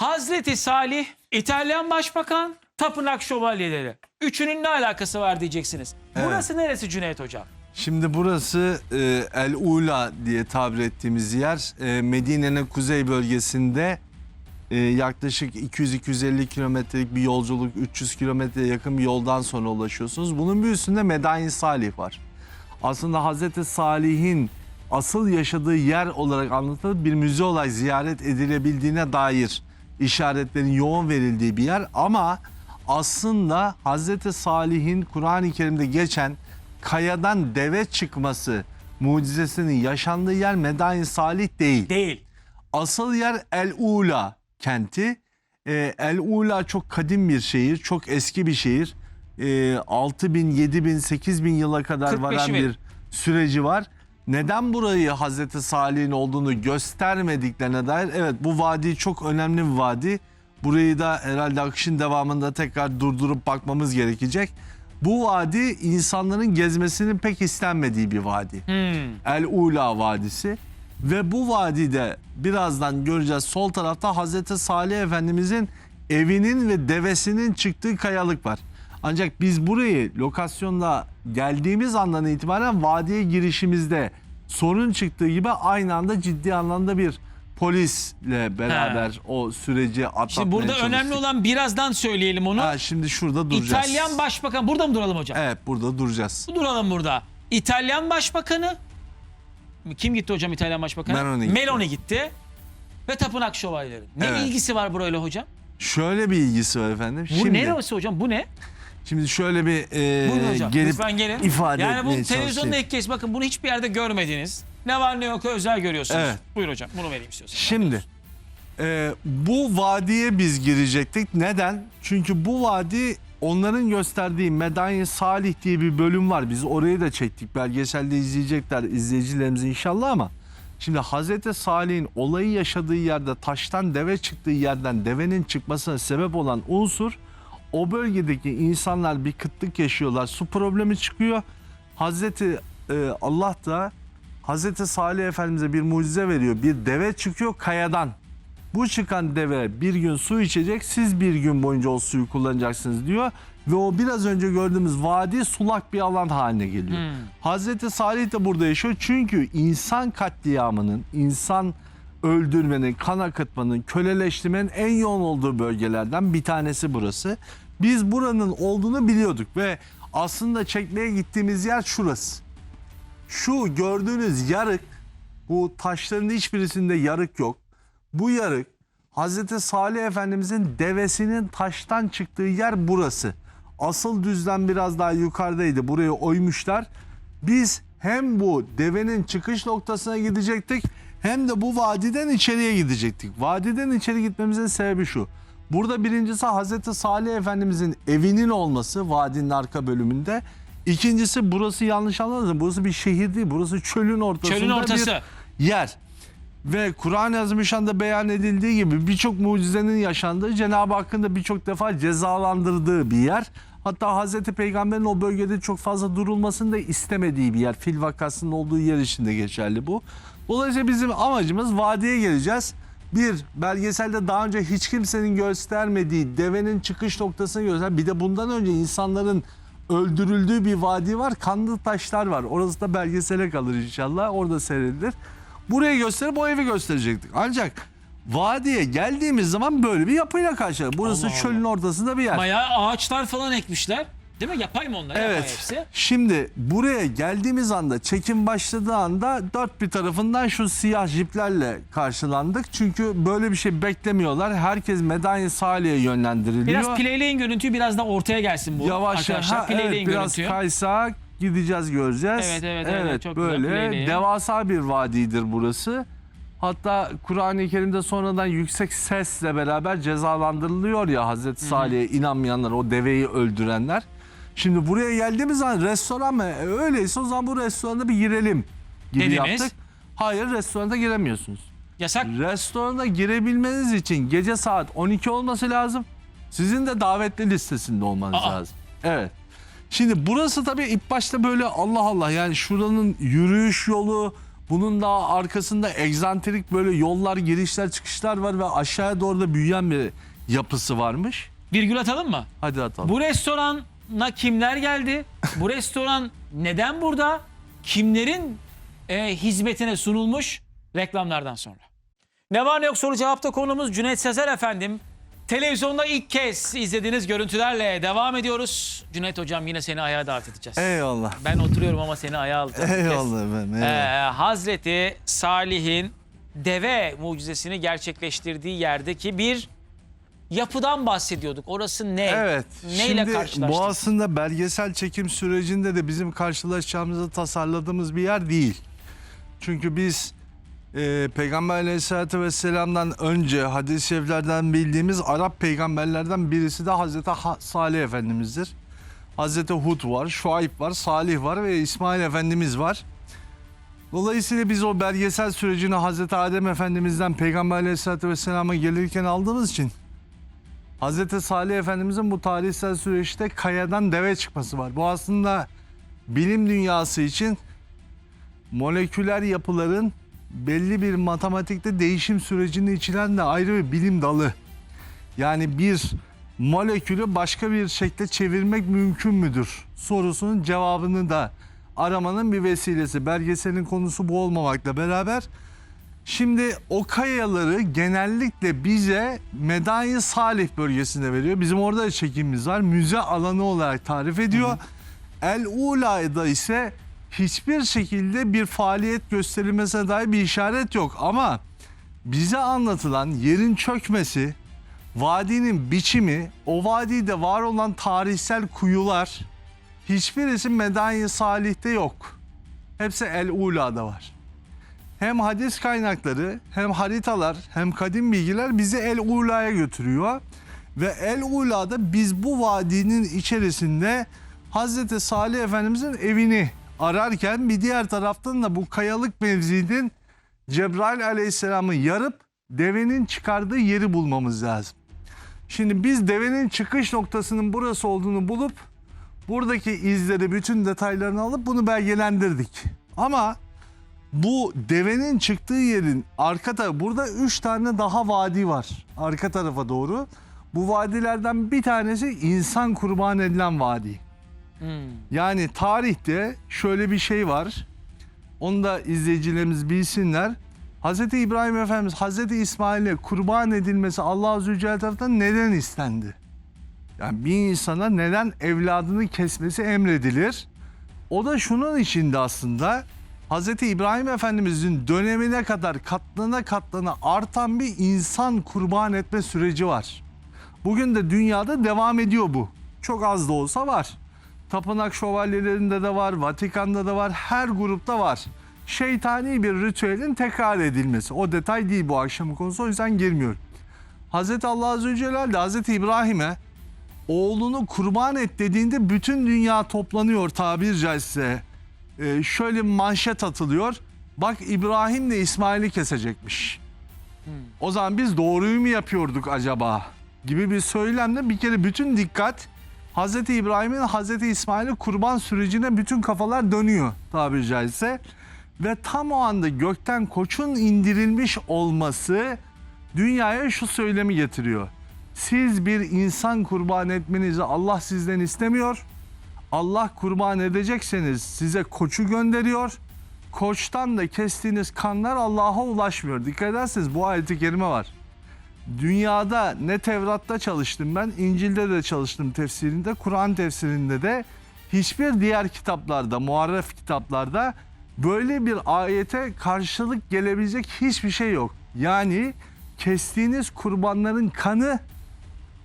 Hazreti Salih, İtalyan Başbakan, Tapınak Şövalyeleri. Üçünün ne alakası var diyeceksiniz. Burası neresi Cüneyt Hocam? Şimdi burası e, El Ula diye tabir ettiğimiz yer. E, Medine'nin kuzey bölgesinde e, yaklaşık 200-250 kilometrelik bir yolculuk, 300 kilometreye yakın bir yoldan sonra ulaşıyorsunuz. Bunun bir üstünde Medain Salih var. Aslında Hazreti Salih'in asıl yaşadığı yer olarak anlatılıp bir müze olarak ziyaret edilebildiğine dair işaretlerin yoğun verildiği bir yer. Ama aslında Hazreti Salih'in Kur'an-ı Kerim'de geçen kayadan deve çıkması mucizesinin yaşandığı yer Medain Salih değil. Değil. Asıl yer El Ula kenti. Ee, El Ula çok kadim bir şehir, çok eski bir şehir. Ee, 6 bin, 7 bin, 8 bin yıla kadar 45'i varan verin. bir süreci var. Neden burayı Hazreti Salih'in olduğunu göstermediklerine dair evet bu vadi çok önemli bir vadi. Burayı da herhalde akışın devamında tekrar durdurup bakmamız gerekecek. Bu vadi insanların gezmesinin pek istenmediği bir vadi. Hmm. El Ula Vadisi. Ve bu vadide birazdan göreceğiz sol tarafta Hazreti Salih Efendimizin evinin ve devesinin çıktığı kayalık var. Ancak biz burayı lokasyonda geldiğimiz andan itibaren vadiye girişimizde sorun çıktığı gibi aynı anda ciddi anlamda bir polisle beraber o süreci atlatmaya Şimdi burada çalıştık. önemli olan birazdan söyleyelim onu. Ha, şimdi şurada duracağız. İtalyan Başbakan, burada mı duralım hocam? Evet burada duracağız. Duralım burada. İtalyan Başbakanı, kim gitti hocam İtalyan Başbakanı? Meloni gitti. Meloni gitti. Ve Tapınak Şövalyeleri. Ne Evet. ilgisi var burayla hocam? Şöyle bir ilgisi var efendim. Bu şimdi, neresi hocam? Bu ne? Şimdi şöyle bir e, Buyurun hocam. gelip Lütfen gelin. ifade yani bu etmeye televizyonda çalışayım. ilk kez bakın bunu hiçbir yerde görmediniz. Ne var ne yok özel görüyorsunuz. Evet. Buyur hocam bunu vereyim istiyorsanız. Şimdi e, bu vadiye biz girecektik. Neden? Çünkü bu vadi onların gösterdiği Medanya Salih diye bir bölüm var. Biz orayı da çektik. Belgeselde izleyecekler izleyicilerimiz inşallah ama Şimdi Hazreti Salih'in olayı yaşadığı yerde taştan deve çıktığı yerden devenin çıkmasına sebep olan unsur o bölgedeki insanlar bir kıtlık yaşıyorlar. Su problemi çıkıyor. Hazreti e, Allah da Hazreti Salih Efendimiz'e bir mucize veriyor. Bir deve çıkıyor kayadan. Bu çıkan deve bir gün su içecek, siz bir gün boyunca o suyu kullanacaksınız diyor. Ve o biraz önce gördüğümüz vadi sulak bir alan haline geliyor. Hazreti Salih de burada yaşıyor çünkü insan katliamının, insan öldürmenin, kan akıtmanın, köleleştirmenin en yoğun olduğu bölgelerden bir tanesi burası. Biz buranın olduğunu biliyorduk ve aslında çekmeye gittiğimiz yer şurası. Şu gördüğünüz yarık, bu taşların hiçbirisinde yarık yok. Bu yarık Hazreti Salih Efendimizin devesinin taştan çıktığı yer burası. Asıl düzlem biraz daha yukarıdaydı. Buraya oymuşlar. Biz hem bu devenin çıkış noktasına gidecektik hem de bu vadiden içeriye gidecektik. Vadiden içeri gitmemizin sebebi şu. Burada birincisi Hazreti Salih Efendimizin evinin olması vadinin arka bölümünde. İkincisi burası yanlış anladınız. Burası bir şehir değil. Burası çölün ortasında Çölün ortası. bir yer. Ve Kur'an-ı Azimüşşan'da beyan edildiği gibi birçok mucizenin yaşandığı Cenab-ı Hakk'ın da birçok defa cezalandırdığı bir yer. Hatta Hazreti Peygamber'in o bölgede çok fazla durulmasını da istemediği bir yer. Fil vakasının olduğu yer için de geçerli bu. Dolayısıyla bizim amacımız vadiye geleceğiz. Bir, belgeselde daha önce hiç kimsenin göstermediği devenin çıkış noktasını göster. Bir de bundan önce insanların öldürüldüğü bir vadi var. Kanlı taşlar var. Orası da belgesele kalır inşallah. Orada seyredilir. Burayı gösterip o evi gösterecektik. Ancak vadiye geldiğimiz zaman böyle bir yapıyla karşılaştık. Burası Allah çölün ortasında bir yer. Bayağı ağaçlar falan ekmişler. Değil mi? Yapay mı onlar? Yapay Evet. hepsi. Şimdi buraya geldiğimiz anda çekim başladığı anda dört bir tarafından şu siyah jiplerle karşılandık. Çünkü böyle bir şey beklemiyorlar. Herkes Medanya Salih'e yönlendiriliyor. Biraz playleyin görüntüyü biraz da ortaya gelsin bu Yavaş arkadaşlar. ha, playleyin evet, biraz görüntüyü. kaysa gideceğiz göreceğiz. Evet, evet, evet, çok güzel, böyle playleyin. devasa bir vadidir burası. Hatta Kur'an-ı Kerim'de sonradan yüksek sesle beraber cezalandırılıyor ya Hazreti Salih'e inanmayanlar, o deveyi öldürenler. Şimdi buraya geldiğimiz zaman restoran mı? E, öyleyse o zaman bu restoranda bir girelim gibi Dediniz. yaptık. Hayır restoranda giremiyorsunuz. Yasak. Restorana girebilmeniz için gece saat 12 olması lazım. Sizin de davetli listesinde olmanız Aa. lazım. Evet. Şimdi burası tabii ilk başta böyle Allah Allah yani şuranın yürüyüş yolu, Bunun daha arkasında egzantrik böyle yollar, girişler, çıkışlar var ve aşağıya doğru da büyüyen bir yapısı varmış. Virgül atalım mı? Hadi atalım. Bu restorana kimler geldi? Bu restoran neden burada? Kimlerin e, hizmetine sunulmuş? Reklamlardan sonra. Ne var ne yok soru cevapta konumuz Cüneyt Sezer efendim. Televizyonda ilk kez izlediğiniz görüntülerle devam ediyoruz. Cüneyt hocam yine seni ayağa davet edeceğiz. Eyvallah. Ben oturuyorum ama seni ayağa alacağım. Eyvallah efendim. Ee, Eyvallah. Hazreti Salih'in deve mucizesini gerçekleştirdiği yerdeki bir yapıdan bahsediyorduk. Orası ne? Evet. Neyle Şimdi karşılaştık? bu aslında belgesel çekim sürecinde de bizim karşılaşacağımızı tasarladığımız bir yer değil. Çünkü biz e, Peygamber Aleyhisselatü Vesselam'dan önce hadis-i şeriflerden bildiğimiz Arap peygamberlerden birisi de Hazreti Ha- Salih Efendimiz'dir. Hazreti Hud var, Şuayb var, Salih var ve İsmail Efendimiz var. Dolayısıyla biz o belgesel sürecini Hazreti Adem Efendimiz'den Peygamber Aleyhisselatü Vesselam'a gelirken aldığımız için Hazreti Salih Efendimizin bu tarihsel süreçte kayadan deve çıkması var. Bu aslında bilim dünyası için moleküler yapıların belli bir matematikte değişim sürecini içeren de ayrı bir bilim dalı. Yani bir molekülü başka bir şekle çevirmek mümkün müdür sorusunun cevabını da aramanın bir vesilesi. Belgeselin konusu bu olmamakla beraber Şimdi o kayaları genellikle bize Medai Salih bölgesinde veriyor. Bizim orada da çekimimiz var. Müze alanı olarak tarif ediyor. El Ula'da ise hiçbir şekilde bir faaliyet gösterilmesine dair bir işaret yok. Ama bize anlatılan yerin çökmesi, vadinin biçimi, o vadide var olan tarihsel kuyular hiçbirisi Medai Salih'te yok. Hepsi El Ula'da var hem hadis kaynakları hem haritalar hem kadim bilgiler bizi El Ula'ya götürüyor. Ve El Ula'da biz bu vadinin içerisinde Hazreti Salih Efendimizin evini ararken bir diğer taraftan da bu kayalık mevzinin Cebrail Aleyhisselam'ı yarıp devenin çıkardığı yeri bulmamız lazım. Şimdi biz devenin çıkış noktasının burası olduğunu bulup buradaki izleri bütün detaylarını alıp bunu belgelendirdik. Ama bu devenin çıktığı yerin arka tarafı burada 3 tane daha vadi var arka tarafa doğru. Bu vadilerden bir tanesi insan kurban edilen vadi. Hmm. Yani tarihte şöyle bir şey var. Onu da izleyicilerimiz bilsinler. Hz. İbrahim Efendimiz Hz. İsmail'e kurban edilmesi Allah Azze ve Celle tarafından neden istendi? Yani bir insana neden evladını kesmesi emredilir? O da şunun içinde aslında Hz. İbrahim Efendimizin dönemine kadar katlana katlana artan bir insan kurban etme süreci var. Bugün de dünyada devam ediyor bu. Çok az da olsa var. Tapınak şövalyelerinde de var, Vatikan'da da var, her grupta var. Şeytani bir ritüelin tekrar edilmesi. O detay değil bu akşamın konusu o yüzden girmiyorum. Hz. Allah Azze ve Celle de Hz. İbrahim'e oğlunu kurban et dediğinde bütün dünya toplanıyor tabir caizse. Ee, şöyle manşet atılıyor. Bak İbrahim de İsmail'i kesecekmiş. O zaman biz doğruyu mu yapıyorduk acaba? Gibi bir söylemle bir kere bütün dikkat Hz. İbrahim'in Hz. İsmail'i kurban sürecine bütün kafalar dönüyor tabiri caizse. Ve tam o anda gökten koçun indirilmiş olması dünyaya şu söylemi getiriyor. Siz bir insan kurban etmenizi Allah sizden istemiyor. Allah kurban edecekseniz size koçu gönderiyor. Koçtan da kestiğiniz kanlar Allah'a ulaşmıyor. Dikkat ederseniz bu ayet-i kerime var. Dünyada ne Tevrat'ta çalıştım ben, İncil'de de çalıştım tefsirinde, Kur'an tefsirinde de hiçbir diğer kitaplarda, muharref kitaplarda böyle bir ayete karşılık gelebilecek hiçbir şey yok. Yani kestiğiniz kurbanların kanı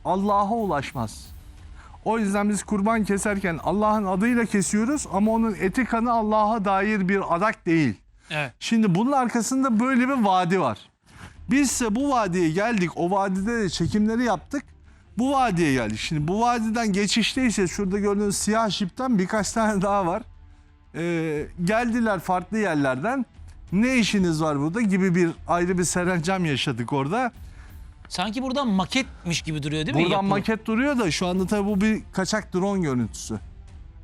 Allah'a ulaşmaz. O yüzden biz kurban keserken Allah'ın adıyla kesiyoruz ama onun eti kanı Allah'a dair bir adak değil. Evet. Şimdi bunun arkasında böyle bir vadi var. Biz ise bu vadiye geldik. O vadide de çekimleri yaptık. Bu vadiye geldik. Şimdi bu vadiden geçişteyse şurada gördüğünüz siyah şipten birkaç tane daha var. Ee, geldiler farklı yerlerden. Ne işiniz var burada gibi bir ayrı bir serencam yaşadık orada. Sanki buradan maketmiş gibi duruyor değil mi? Buradan yapı? maket duruyor da şu anda tabii bu bir kaçak drone görüntüsü.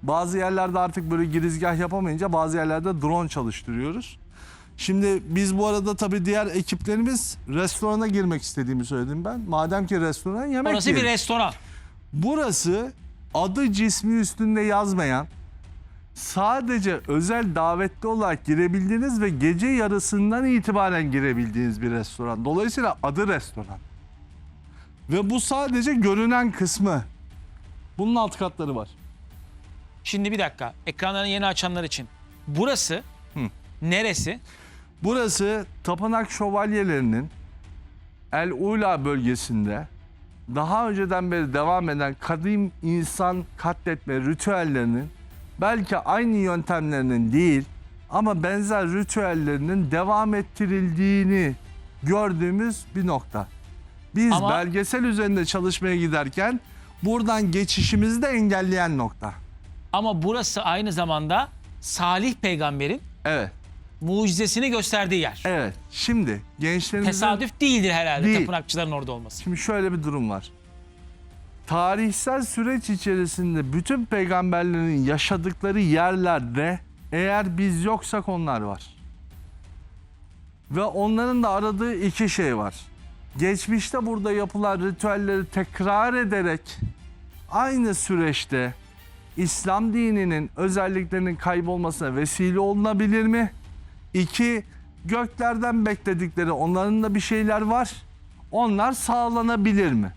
Bazı yerlerde artık böyle girizgah yapamayınca bazı yerlerde drone çalıştırıyoruz. Şimdi biz bu arada tabii diğer ekiplerimiz restorana girmek istediğimi söyledim ben. Madem ki restoran yemek Orası bir yiyelim. restoran. Burası adı cismi üstünde yazmayan sadece özel davetli olarak girebildiğiniz ve gece yarısından itibaren girebildiğiniz bir restoran. Dolayısıyla adı restoran. Ve bu sadece görünen kısmı. Bunun alt katları var. Şimdi bir dakika. Ekranlarını yeni açanlar için. Burası neresi? Burası tapınak şövalyelerinin El Ula bölgesinde daha önceden beri devam eden kadim insan katletme ritüellerinin belki aynı yöntemlerinin değil ama benzer ritüellerinin devam ettirildiğini gördüğümüz bir nokta. Biz Ama- belgesel üzerinde çalışmaya giderken buradan geçişimizi de engelleyen nokta. Ama burası aynı zamanda Salih peygamberin Evet, mucizesini gösterdiği yer. evet. Şimdi gençlerimizin... Tesadüf değildir herhalde Değil. tapınakçıların orada olması. Şimdi şöyle bir durum var. Tarihsel süreç içerisinde bütün peygamberlerin yaşadıkları yerlerde eğer biz yoksak onlar var. Ve onların da aradığı iki şey var. Geçmişte burada yapılan ritüelleri tekrar ederek aynı süreçte İslam dininin özelliklerinin kaybolmasına vesile olunabilir mi? İki, göklerden bekledikleri onların da bir şeyler var. Onlar sağlanabilir mi?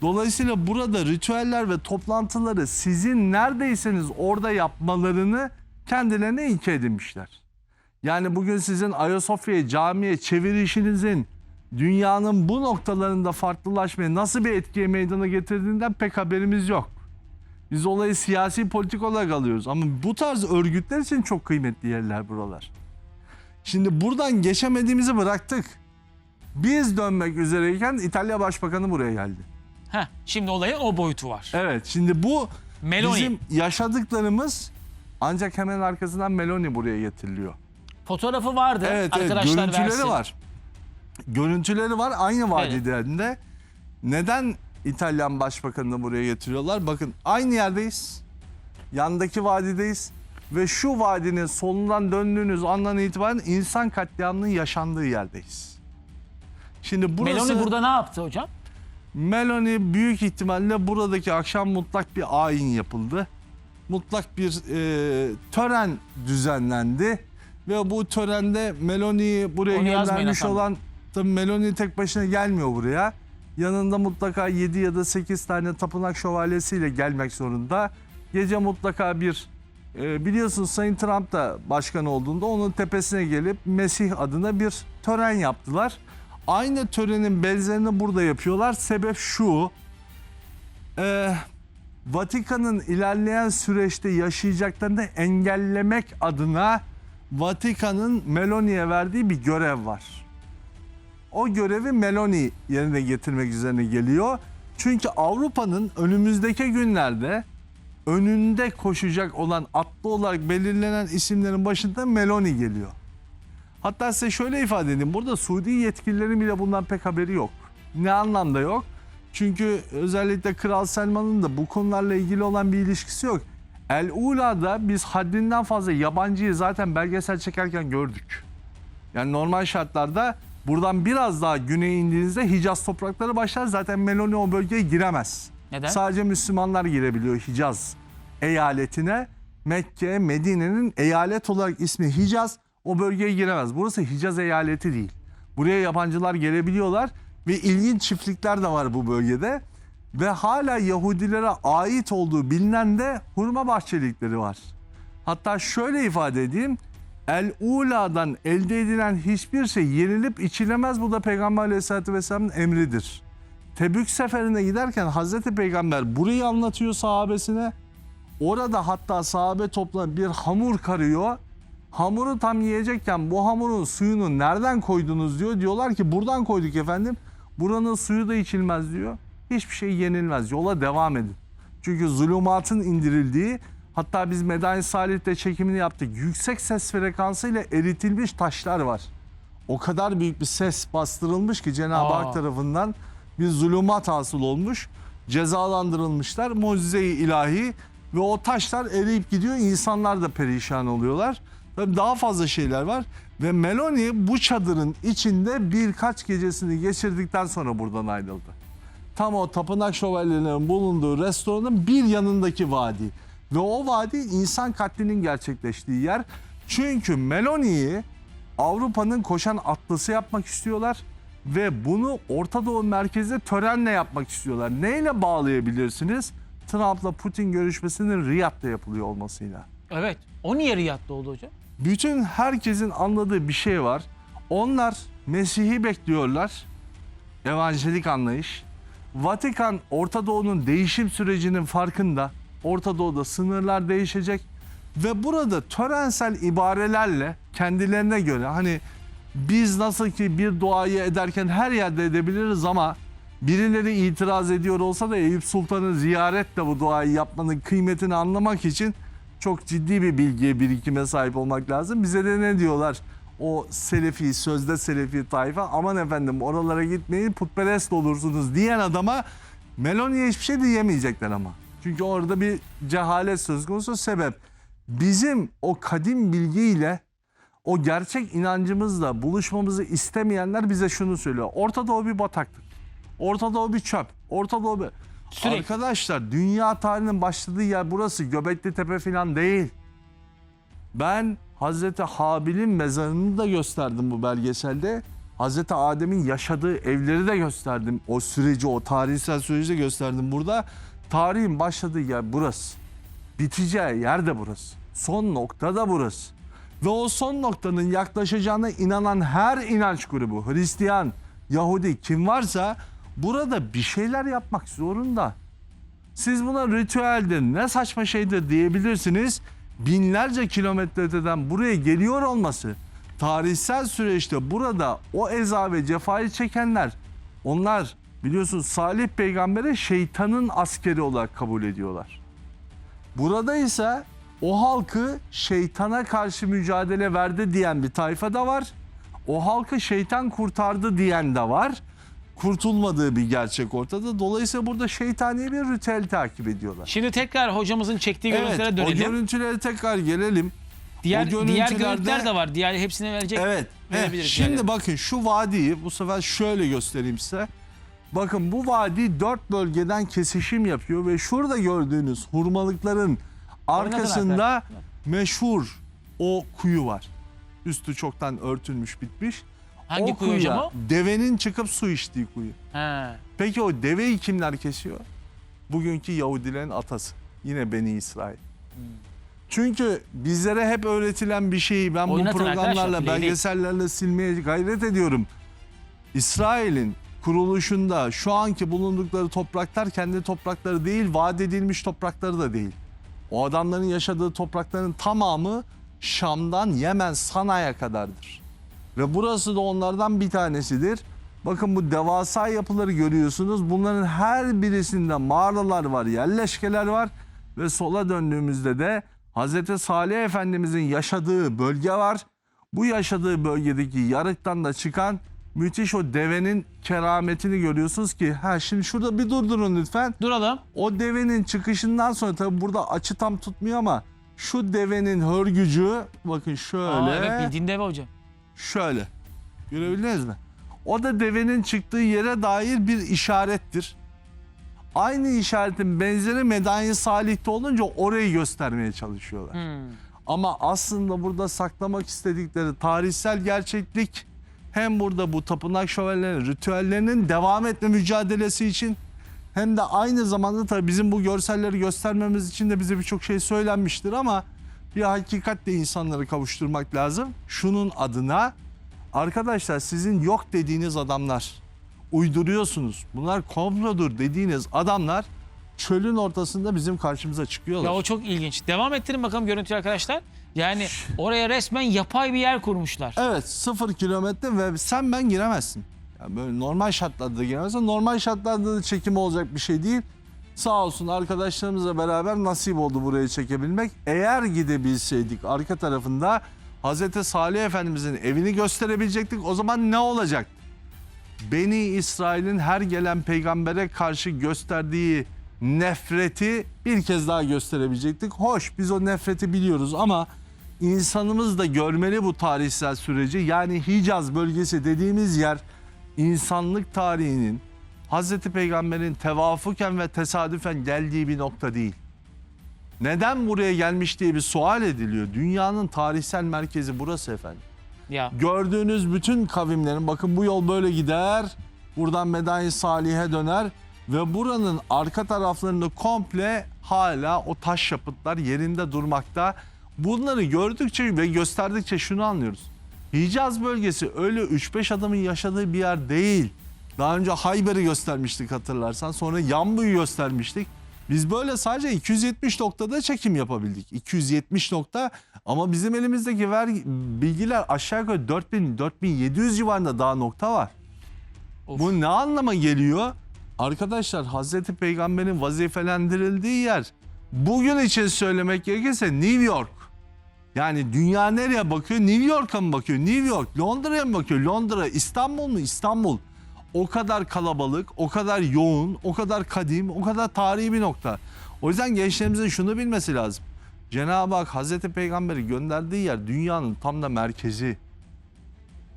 Dolayısıyla burada ritüeller ve toplantıları sizin neredeyseniz orada yapmalarını kendilerine ilke edinmişler. Yani bugün sizin Ayasofya'yı camiye çevirişinizin dünyanın bu noktalarında farklılaşmaya nasıl bir etkiye meydana getirdiğinden pek haberimiz yok. Biz olayı siyasi politik olarak alıyoruz ama bu tarz örgütler için çok kıymetli yerler buralar. Şimdi buradan geçemediğimizi bıraktık. Biz dönmek üzereyken İtalya Başbakanı buraya geldi. Heh, şimdi olayın o boyutu var. Evet şimdi bu Meloni. bizim yaşadıklarımız ancak hemen arkasından Meloni buraya getiriliyor. Fotoğrafı vardı. Evet, evet Arkadaşlar görüntüleri versin. var. Görüntüleri var aynı vadilerinde. Neden İtalyan Başbakanı'nı buraya getiriyorlar? Bakın aynı yerdeyiz. Yandaki vadideyiz. Ve şu vadinin solundan döndüğünüz andan itibaren insan katliamının yaşandığı yerdeyiz. Şimdi burası... Meloni burada ne yaptı hocam? Meloni büyük ihtimalle buradaki akşam mutlak bir ayin yapıldı. Mutlak bir e, tören düzenlendi. Ve bu törende Meloni'yi buraya Onu göndermiş olan tabii Meloni tek başına gelmiyor buraya. Yanında mutlaka 7 ya da 8 tane tapınak şövalyesiyle gelmek zorunda. Gece mutlaka bir e, biliyorsunuz Sayın Trump da başkan olduğunda onun tepesine gelip Mesih adına bir tören yaptılar. Aynı törenin benzerini burada yapıyorlar. Sebep şu. e, Vatikan'ın ilerleyen süreçte yaşayacaklarını engellemek adına Vatikan'ın Meloni'ye verdiği bir görev var. O görevi Meloni yerine getirmek üzerine geliyor. Çünkü Avrupa'nın önümüzdeki günlerde önünde koşacak olan atlı olarak belirlenen isimlerin başında Meloni geliyor. Hatta size şöyle ifade edeyim. Burada Suudi yetkililerin bile bundan pek haberi yok. Ne anlamda yok? Çünkü özellikle Kral Selman'ın da bu konularla ilgili olan bir ilişkisi yok. El Ula'da biz haddinden fazla yabancıyı zaten belgesel çekerken gördük. Yani normal şartlarda buradan biraz daha güneye indiğinizde Hicaz toprakları başlar. Zaten Meloni o bölgeye giremez. Neden? Sadece Müslümanlar girebiliyor Hicaz eyaletine. Mekke, Medine'nin eyalet olarak ismi Hicaz o bölgeye giremez. Burası Hicaz eyaleti değil. Buraya yabancılar gelebiliyorlar ve ilginç çiftlikler de var bu bölgede. Ve hala Yahudilere ait olduğu bilinen de hurma bahçelikleri var. Hatta şöyle ifade edeyim. El Ula'dan elde edilen hiçbir şey yenilip içilemez. Bu da Peygamber Aleyhisselatü Vesselam'ın emridir. Tebük seferine giderken Hazreti Peygamber burayı anlatıyor sahabesine. Orada hatta sahabe toplanıp bir hamur karıyor. Hamuru tam yiyecekken bu hamurun suyunu nereden koydunuz diyor. Diyorlar ki buradan koyduk efendim. Buranın suyu da içilmez diyor. Hiçbir şey yenilmez. Yola devam edin. Çünkü zulümatın indirildiği hatta biz Medine Salih'te çekimini yaptık. Yüksek ses frekansıyla eritilmiş taşlar var. O kadar büyük bir ses bastırılmış ki Cenab-ı. Hak tarafından bir zulümat hasıl olmuş. Cezalandırılmışlar. Mucize-i ilahi ve o taşlar eriyip gidiyor. İnsanlar da perişan oluyorlar. Tabii daha fazla şeyler var. Ve Meloni bu çadırın içinde birkaç gecesini geçirdikten sonra buradan ayrıldı. Tam o tapınak şövalyelerinin bulunduğu restoranın bir yanındaki vadi. Ve o vadi insan katlinin gerçekleştiği yer. Çünkü Meloni'yi Avrupa'nın koşan atlısı yapmak istiyorlar. Ve bunu Orta Doğu merkezde törenle yapmak istiyorlar. Neyle bağlayabilirsiniz? Trump'la Putin görüşmesinin Riyad'da yapılıyor olmasıyla. Evet. O niye Riyad'da oldu hocam? Bütün herkesin anladığı bir şey var. Onlar Mesih'i bekliyorlar. Evangelik anlayış. Vatikan Orta Doğu'nun değişim sürecinin farkında. Orta Doğu'da sınırlar değişecek ve burada törensel ibarelerle kendilerine göre hani biz nasıl ki bir duayı ederken her yerde edebiliriz ama birileri itiraz ediyor olsa da Eyüp Sultan'ı ziyaretle bu duayı yapmanın kıymetini anlamak için çok ciddi bir bilgiye, birikime sahip olmak lazım. Bize de ne diyorlar? O Selefi, sözde Selefi tayfa aman efendim oralara gitmeyin putperest olursunuz diyen adama Meloni'ye hiçbir şey diyemeyecekler ama. Çünkü orada bir cehalet söz konusu sebep. Bizim o kadim bilgiyle o gerçek inancımızla buluşmamızı istemeyenler bize şunu söylüyor. Orta Doğu bir bataklık. Orta Doğu bir çöp. Orta Doğu bir... Sürekli. Arkadaşlar dünya tarihinin başladığı yer burası. Göbekli Tepe falan değil. Ben Hazreti Habil'in mezarını da gösterdim bu belgeselde. Hazreti Adem'in yaşadığı evleri de gösterdim. O süreci, o tarihsel süreci de gösterdim burada. Tarihin başladığı yer burası. Biteceği yer de burası. Son nokta da burası. Ve o son noktanın yaklaşacağına inanan her inanç grubu, Hristiyan, Yahudi kim varsa burada bir şeyler yapmak zorunda. Siz buna ritüeldir, ne saçma şeydir diyebilirsiniz. Binlerce kilometre öteden buraya geliyor olması, tarihsel süreçte burada o eza ve cefayı çekenler, onlar biliyorsunuz Salih peygamberi şeytanın askeri olarak kabul ediyorlar. Burada ise o halkı şeytana karşı mücadele verdi diyen bir tayfa da var. O halkı şeytan kurtardı diyen de var. Kurtulmadığı bir gerçek ortada. Dolayısıyla burada şeytani bir ritüel takip ediyorlar. Şimdi tekrar hocamızın çektiği Evet, görüntülere o dönelim. görüntülere tekrar gelelim. diğer o diğer görüntülerde- görüntüler de var. Diğer hepsini verecek. Evet. Heh, şimdi yani. bakın şu vadiyi bu sefer şöyle göstereyim size. Bakın bu vadi dört bölgeden kesişim yapıyor ve şurada gördüğünüz hurmalıkların arkasında meşhur o kuyu var. Üstü çoktan örtülmüş bitmiş. Hangi o kuyu hocam o? Devenin çıkıp su içtiği kuyu. He. Peki o deveyi kimler kesiyor? Bugünkü Yahudilerin atası. Yine Beni İsrail. Hmm. Çünkü bizlere hep öğretilen bir şeyi ben Oynatın bu programlarla, belgesellerle silmeye gayret ediyorum. İsrail'in kuruluşunda şu anki bulundukları topraklar kendi toprakları değil, vaat edilmiş toprakları da değil. O adamların yaşadığı toprakların tamamı Şam'dan Yemen, Sana'ya kadardır. Ve burası da onlardan bir tanesidir. Bakın bu devasa yapıları görüyorsunuz. Bunların her birisinde mağaralar var, yerleşkeler var. Ve sola döndüğümüzde de Hazreti Salih Efendimizin yaşadığı bölge var. Bu yaşadığı bölgedeki yarıktan da çıkan müthiş o devenin kerametini görüyorsunuz ki. Ha şimdi şurada bir durdurun lütfen. Duralım. O devenin çıkışından sonra tabi burada açı tam tutmuyor ama şu devenin hörgücü bakın şöyle. Aa, evet bildiğin deve hocam. Şöyle. Görebildiniz mi? O da devenin çıktığı yere dair bir işarettir. Aynı işaretin benzeri Medani Salih'te olunca orayı göstermeye çalışıyorlar. Hmm. Ama aslında burada saklamak istedikleri tarihsel gerçeklik hem burada bu tapınak şövalyelerinin ritüellerinin devam etme mücadelesi için hem de aynı zamanda tabii bizim bu görselleri göstermemiz için de bize birçok şey söylenmiştir ama bir hakikatle insanları kavuşturmak lazım. Şunun adına arkadaşlar sizin yok dediğiniz adamlar uyduruyorsunuz. Bunlar komplodur dediğiniz adamlar çölün ortasında bizim karşımıza çıkıyorlar. Ya o çok ilginç. Devam ettirin bakalım görüntüyü arkadaşlar. Yani oraya resmen yapay bir yer kurmuşlar. Evet sıfır kilometre ve sen ben giremezsin. Yani böyle normal şartlarda giremezsin. Normal şartlarda da çekim olacak bir şey değil. Sağ olsun arkadaşlarımızla beraber nasip oldu buraya çekebilmek. Eğer gidebilseydik arka tarafında Hazreti Salih Efendimizin evini gösterebilecektik. O zaman ne olacak? Beni İsrail'in her gelen peygambere karşı gösterdiği nefreti bir kez daha gösterebilecektik. Hoş biz o nefreti biliyoruz ama insanımız da görmeli bu tarihsel süreci. Yani Hicaz bölgesi dediğimiz yer insanlık tarihinin Hazreti Peygamber'in tevafuken ve tesadüfen geldiği bir nokta değil. Neden buraya gelmiş diye bir sual ediliyor. Dünyanın tarihsel merkezi burası efendim. Ya Gördüğünüz bütün kavimlerin bakın bu yol böyle gider. Buradan Medai Salih'e döner ve buranın arka taraflarında komple hala o taş yapıtlar yerinde durmakta. Bunları gördükçe ve gösterdikçe şunu anlıyoruz. Hicaz bölgesi öyle 3-5 adamın yaşadığı bir yer değil. Daha önce Hayber'i göstermiştik hatırlarsan. Sonra Yambu'yu göstermiştik. Biz böyle sadece 270 noktada çekim yapabildik. 270 nokta ama bizim elimizdeki ver, bilgiler aşağı yukarı 4000 4700 civarında daha nokta var. Of. Bu ne anlama geliyor? Arkadaşlar Hazreti Peygamber'in vazifelendirildiği yer bugün için söylemek gerekirse New York. Yani dünya nereye bakıyor? New York'a mı bakıyor? New York. Londra'ya mı bakıyor? Londra. İstanbul mu? İstanbul. O kadar kalabalık, o kadar yoğun, o kadar kadim, o kadar tarihi bir nokta. O yüzden gençlerimizin şunu bilmesi lazım. Cenab-ı Hak Hazreti Peygamber'i gönderdiği yer dünyanın tam da merkezi.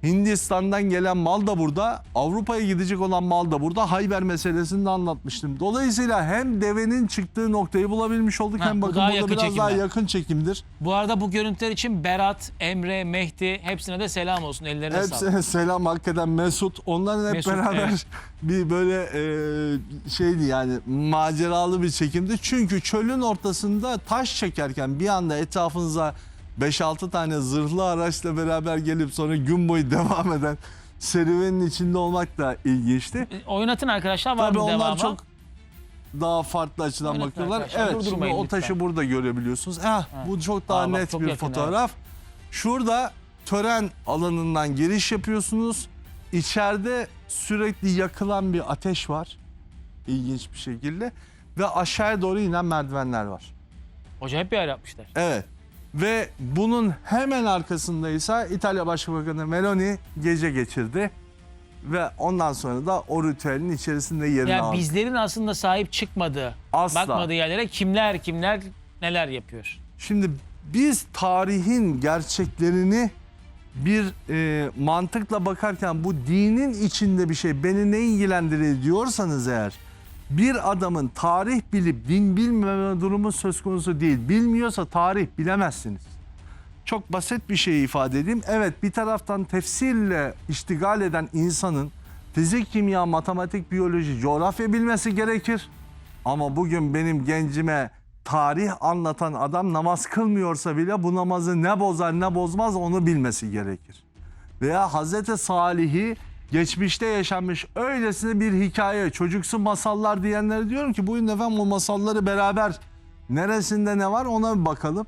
Hindistan'dan gelen mal da burada, Avrupa'ya gidecek olan mal da burada. Hayber meselesini de anlatmıştım. Dolayısıyla hem devenin çıktığı noktayı bulabilmiş olduk Ha, hem bakın daha burada biraz daha çekimler. yakın çekimdir. bu arada bu görüntüler için Berat, Emre, Mehdi hepsine de selam olsun. Ellerine sağlık. Hepsine selam hakikaten Mesut. Onların hep Mesut, beraber evet. bir böyle e, şeydi yani maceralı bir çekimdi. Çünkü çölün ortasında taş çekerken bir anda etrafınıza 5-6 tane zırhlı araçla beraber gelip sonra gün boyu devam eden serüvenin içinde olmak da ilginçti. E, Oynatın arkadaşlar var Tabii mı onlar devamı? çok daha farklı açıdan Oynatın bakıyorlar. arkadaşlar, Evet şimdi durdurmayın o taşı lütfen. burada görebiliyorsunuz. Eh, bu çok daha Aa, bak, net çok bir yakın, fotoğraf. Şurada tören alanından giriş yapıyorsunuz. İçeride sürekli yakılan bir ateş var. İlginç bir şekilde. Ve aşağıya doğru inen merdivenler var. Hoca hep bir yer yapmışlar. Evet. Ve bunun hemen arkasındaysa İtalya Başbakanı Meloni gece geçirdi. Ve ondan sonra da o ritüelin içerisinde yerini Ya aldı. bizlerin aslında sahip çıkmadığı, Asla. bakmadığı yerlere kimler kimler neler yapıyor. Şimdi biz tarihin gerçeklerini bir e, mantıkla bakarken bu dinin içinde bir şey beni ne ilgilendirir diyorsanız eğer bir adamın tarih bilip din bilmeme durumu söz konusu değil. Bilmiyorsa tarih bilemezsiniz. Çok basit bir şey ifade edeyim. Evet bir taraftan tefsirle iştigal eden insanın fizik, kimya, matematik, biyoloji, coğrafya bilmesi gerekir. Ama bugün benim gencime tarih anlatan adam namaz kılmıyorsa bile bu namazı ne bozar ne bozmaz onu bilmesi gerekir. Veya Hazreti Salih'i geçmişte yaşanmış öylesine bir hikaye, çocuksu masallar diyenlere diyorum ki bugün efendim o masalları beraber neresinde ne var ona bir bakalım.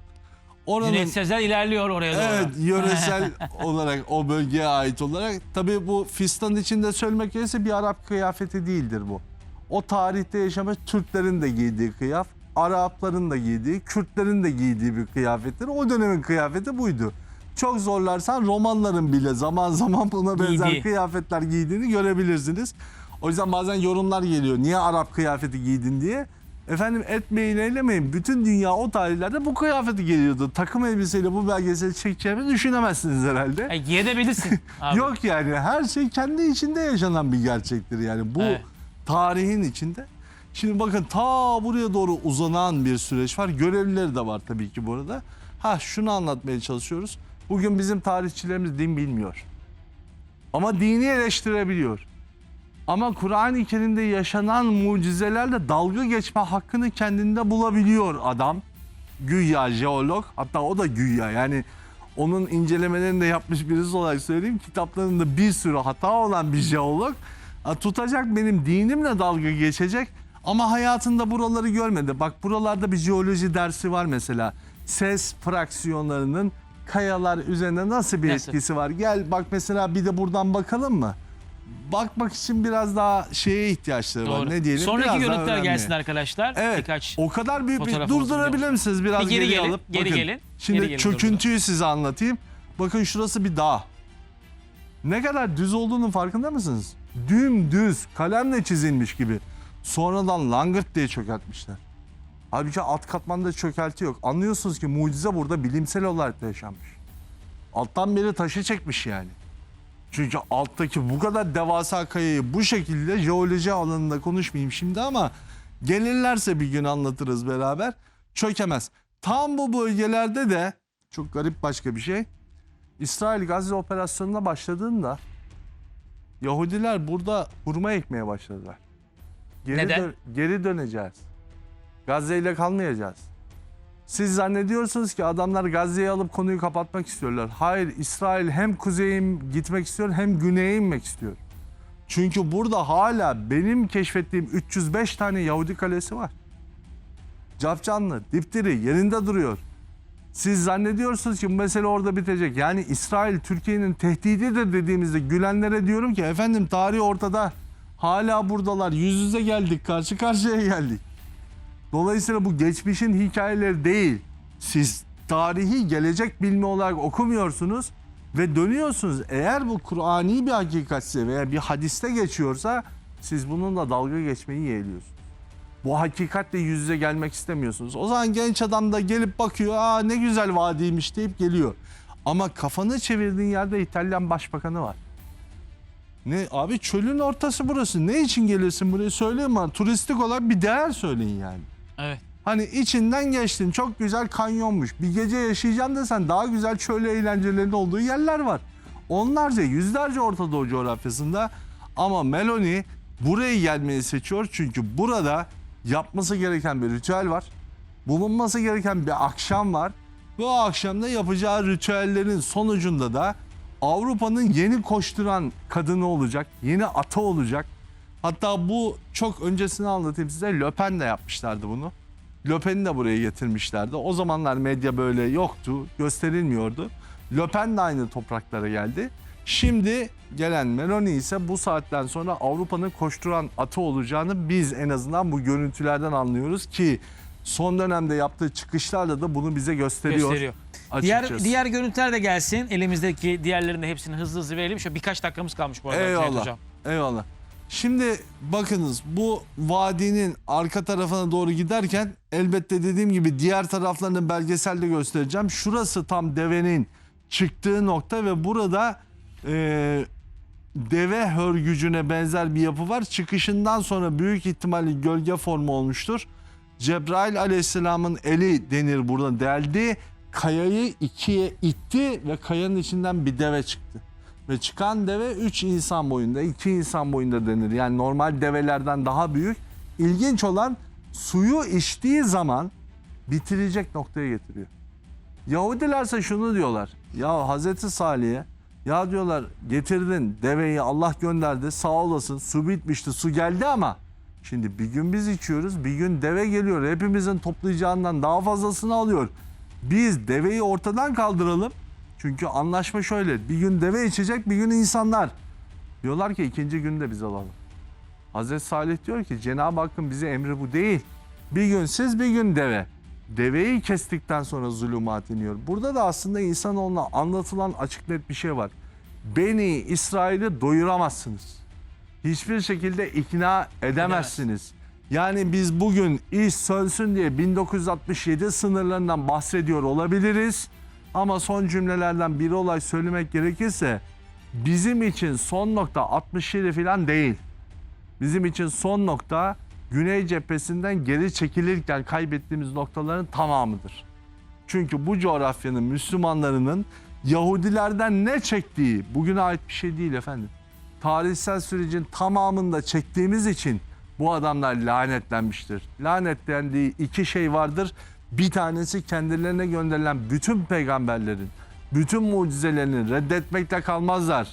Oranın Cüneyt Sezer ilerliyor oraya doğru. Evet yöresel olarak o bölgeye ait olarak. Tabii bu fistan içinde söylemek gerekirse bir Arap kıyafeti değildir bu. O tarihte yaşamış Türklerin de giydiği kıyaf, Arapların da giydiği, Kürtlerin de giydiği bir kıyafettir. O dönemin kıyafeti buydu. Çok zorlarsan Romanların bile zaman zaman buna benzer Giydiği. kıyafetler giydiğini görebilirsiniz. O yüzden bazen yorumlar geliyor. Niye Arap kıyafeti giydin diye. Efendim etmeyin eylemeyin. Bütün dünya o tarihlerde bu kıyafeti geliyordu. Takım elbiseyle bu belgeseli çekeceğimi düşünemezsiniz herhalde. E, giyebilirsin. abi. Yok yani her şey kendi içinde yaşanan bir gerçektir yani. Bu Evet. tarihin içinde. Şimdi bakın ta buraya doğru uzanan bir süreç var. Görevlileri de var tabii ki burada. Ha şunu anlatmaya çalışıyoruz. Bugün bizim tarihçilerimiz din bilmiyor. Ama dini eleştirebiliyor. Ama Kur'an-ı Kerim'de yaşanan mucizelerle dalga geçme hakkını kendinde bulabiliyor adam. Güya jeolog hatta o da güya yani onun incelemelerini de yapmış birisi olarak söyleyeyim. Kitaplarında bir sürü hata olan bir jeolog tutacak benim dinimle dalga geçecek ama hayatında buraları görmedi. Bak buralarda bir jeoloji dersi var mesela. Ses fraksiyonlarının kayalar üzerinde nasıl bir Nasıl? etkisi var? Gel bak mesela bir de buradan bakalım mı? Bakmak için biraz daha şeye ihtiyaçları var. Doğru. Ne diyelim? Sonraki Biraz daha görüntüler öğrenmeye. gelsin arkadaşlar. Evet. Birkaç. o kadar büyük bir fotoğrafımızı durdurabilir biliyoruz. misiniz biraz Bir geri geriye gelin, alıp? geri Bakın, gelin, Şimdi geri gelin, çöküntüyü size anlatayım. Bakın şurası bir dağ. Ne kadar düz olduğunun farkında mısınız? Dümdüz kalemle çizilmiş gibi. Sonradan langırt diye çökertmişler. Halbuki alt katmanda çökelti yok. Anlıyorsunuz ki mucize burada bilimsel olarak da yaşanmış. Alttan beri taşı çekmiş yani. Çünkü alttaki bu kadar devasa kayayı bu şekilde jeoloji alanında konuşmayayım şimdi ama gelirlerse bir gün anlatırız beraber. Çökemez. Tam bu bölgelerde de çok garip başka bir şey. İsrail Gazze operasyonuna başladığında Yahudiler burada hurma ekmeye başladılar. Geri, Neden? dö- geri döneceğiz. Gazze ile kalmayacağız. Siz zannediyorsunuz ki adamlar Gazze'yi alıp konuyu kapatmak istiyorlar. Hayır İsrail hem kuzeye gitmek istiyor hem güneye inmek istiyor. Çünkü burada hala benim keşfettiğim 305 tane Yahudi kalesi var. Cafcanlı, dipdiri, yerinde duruyor. Siz zannediyorsunuz ki bu mesele orada bitecek. Yani İsrail Türkiye'nin tehdididir dediğimizde Gülenlere diyorum ki efendim tarih ortada. Hala buradalar. Yüz yüze geldik, karşı karşıya geldik. Dolayısıyla bu geçmişin hikayeleri değil. Siz tarihi gelecek bilme olarak okumuyorsunuz ve dönüyorsunuz. Eğer bu Kur'ani bir hakikatse veya bir hadiste geçiyorsa siz bununla dalga geçmeyi yeğliyorsunuz. Bu hakikatle yüz yüze gelmek istemiyorsunuz. O zaman genç adam da gelip bakıyor. Aa ne güzel vadiymiş deyip geliyor. Ama kafanı çevirdiğin yerde İtalyan başbakanı var. Ne abi çölün ortası burası. Ne için gelirsin buraya söyleyin bana. Turistik olarak bir değer söyleyin yani. Evet. Hani içinden geçtin çok güzel kanyonmuş. Bir gece yaşayacağım desen daha güzel çöl eğlencelerinin olduğu yerler var. Onlarca yüzlerce Orta Doğu coğrafyasında ama Meloni buraya gelmeyi seçiyor çünkü burada yapması gereken bir ritüel var. Bulunması gereken bir akşam var. Bu akşamda yapacağı ritüellerin sonucunda da Avrupa'nın yeni koşturan kadını olacak, yeni ata olacak. Hatta bu çok öncesini anlatayım size. Löpen de yapmışlardı bunu. Löpen'i de buraya getirmişlerdi. O zamanlar medya böyle yoktu, gösterilmiyordu. Löpen de aynı topraklara geldi. Şimdi gelen Meloni ise bu saatten sonra Avrupa'nın koşturan atı olacağını biz en azından bu görüntülerden anlıyoruz ki son dönemde yaptığı çıkışlarla da bunu bize gösteriyor. Gösteriyor. Diğer açıkçası. diğer görüntüler de gelsin. Elimizdeki diğerlerini hepsini hızlı hızlı verelim. Şöyle birkaç dakikamız kalmış bu arada. Eyvallah. Hocam. Eyvallah. Şimdi bakınız bu vadinin arka tarafına doğru giderken elbette dediğim gibi diğer taraflarını belgeselde göstereceğim. Şurası tam devenin çıktığı nokta ve burada e, deve hörgücüne benzer bir yapı var. Çıkışından sonra büyük ihtimalle gölge formu olmuştur. Cebrail aleyhisselamın eli denir burada deldi. Kayayı ikiye itti ve kayanın içinden bir deve çıktı. Ve çıkan deve 3 insan boyunda, 2 insan boyunda denir. Yani normal develerden daha büyük. İlginç olan suyu içtiği zaman bitirecek noktaya getiriyor. Yahudilerse şunu diyorlar. Ya Hazreti Salih'e ya diyorlar getirdin deveyi Allah gönderdi sağ olasın su bitmişti su geldi ama şimdi bir gün biz içiyoruz bir gün deve geliyor hepimizin toplayacağından daha fazlasını alıyor. Biz deveyi ortadan kaldıralım çünkü anlaşma şöyle bir gün deve içecek bir gün insanlar. Diyorlar ki ikinci günde biz alalım. Hazreti Salih diyor ki Cenab-ı Hakk'ın bize emri bu değil. Bir gün siz bir gün deve. Deveyi kestikten sonra zulümat iniyor. Burada da aslında insanoğluna anlatılan açık net bir şey var. Beni İsrail'i doyuramazsınız. Hiçbir şekilde ikna edemezsiniz. Yani biz bugün iş sönsün diye 1967 sınırlarından bahsediyor olabiliriz. Ama son cümlelerden bir olay söylemek gerekirse bizim için son nokta 67 falan değil. Bizim için son nokta Güney cephesinden geri çekilirken kaybettiğimiz noktaların tamamıdır. Çünkü bu coğrafyanın Müslümanlarının Yahudilerden ne çektiği bugüne ait bir şey değil efendim. Tarihsel sürecin tamamında çektiğimiz için bu adamlar lanetlenmiştir. Lanetlendiği iki şey vardır. Bir tanesi kendilerine gönderilen bütün peygamberlerin, bütün mucizelerini reddetmekte kalmazlar.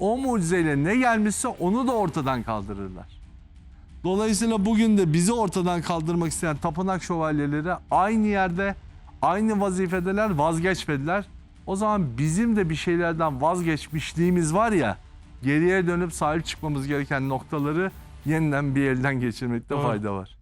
O mucizeyle ne gelmişse onu da ortadan kaldırırlar. Dolayısıyla bugün de bizi ortadan kaldırmak isteyen tapınak şövalyeleri aynı yerde, aynı vazifedeler vazgeçmediler. O zaman bizim de bir şeylerden vazgeçmişliğimiz var ya, geriye dönüp sahip çıkmamız gereken noktaları yeniden bir elden geçirmekte Doğru. fayda var.